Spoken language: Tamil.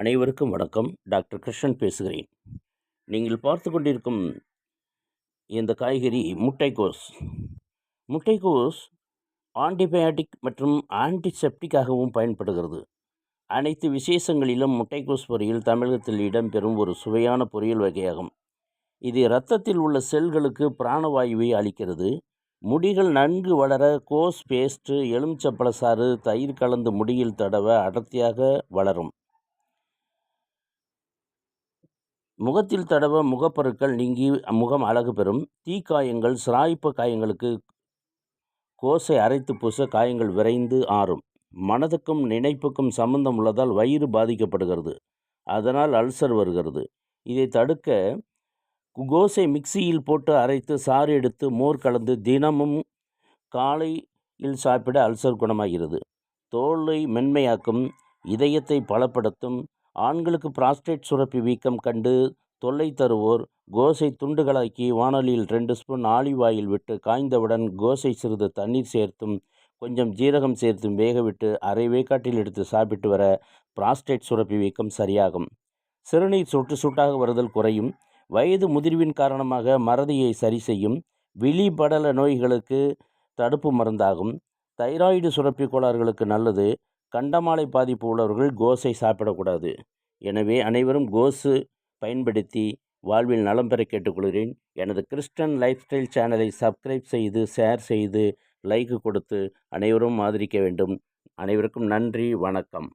அனைவருக்கும் வணக்கம். டாக்டர் கிருஷ்ணன் பேசுகிறேன். நீங்கள் பார்த்து கொண்டிருக்கும் இந்த காய்கறி முட்டைக்கோஸ். முட்டைக்கோஸ் ஆன்டிபயாட்டிக் மற்றும் ஆன்டிசெப்டிக்காகவும் பயன்படுகிறது. அனைத்து விசேஷங்களிலும் முட்டைக்கோஸ் பொரியல் தமிழகத்தில் இடம்பெறும் ஒரு சுவையான பொரியல் வகையாகும். இது இரத்தத்தில் உள்ள செல்களுக்கு பிராணவாயுவை அளிக்கிறது. முடிகள் நன்கு வளர கோஸ் பேஸ்ட்டு எலுமிச்சப்பழச்சாறு தயிர் கலந்து முடியில் தடவ அடர்த்தியாக வளரும். முகத்தில் தடவ முகப்பருக்கள் நீங்கி முகம் அழகு பெறும். தீக்காயங்கள் சிராய்ப்பு காயங்களுக்கு கோசை அரைத்து பூச காயங்கள் விரைந்து ஆறும். மனதுக்கும் நினைப்புக்கும் சம்பந்தம் உள்ளதால் வயிறு பாதிக்கப்படுகிறது. அதனால் அல்சர் வருகிறது. இதை தடுக்க கோசை மிக்சியில் போட்டு அரைத்து சாறு எடுத்து மோர் கலந்து தினமும் காலையில் சாப்பிட அல்சர் குணமாகிறது. தோலை மென்மையாக்கும் இதயத்தை பலப்படுத்தும் ஆண்களுக்கு பிராஸ்டேட் சுரப்பி வீக்கம் கண்டு தொல்லை தருவோர் கோஸை துண்டுகளாக்கி வானொலியில் ரெண்டு ஸ்பூன் ஆலிவ் ஆயில் விட்டு காய்ந்தவுடன் கோஸை சிறிது தண்ணீர் சேர்த்தும் கொஞ்சம் ஜீரகம் சேர்த்தும் வேக விட்டு அரை வேக்காட்டில் எடுத்து சாப்பிட்டு வர பிராஸ்டேட் சுரப்பி வீக்கம் சரியாகும். சிறுநீர் சொட்டு சுட்டாக வருதல் குறையும். வயது முதிர்வின் காரணமாக மறதியை சரி செய்யும். விழிபடல நோய்களுக்கு தடுப்பு மருந்தாகும். தைராய்டு சுரப்பி கோளாறுகளுக்கு நல்லது. கண்டமாலை பாதிப்பு உள்ளவர்கள் கோஸை சாப்பிடக்கூடாது. எனவே அனைவரும் கோஸு பயன்படுத்தி வாழ்வில் நலம் பெற கேட்டுக்கொள்கிறேன். எனது கிறிஸ்டன் லைஃப் ஸ்டைல் சேனலை சப்ஸ்கிரைப் செய்து ஷேர் செய்து லைக் கொடுத்து அனைவரும் ஆதரிக்க வேண்டும். அனைவருக்கும் நன்றி வணக்கம்.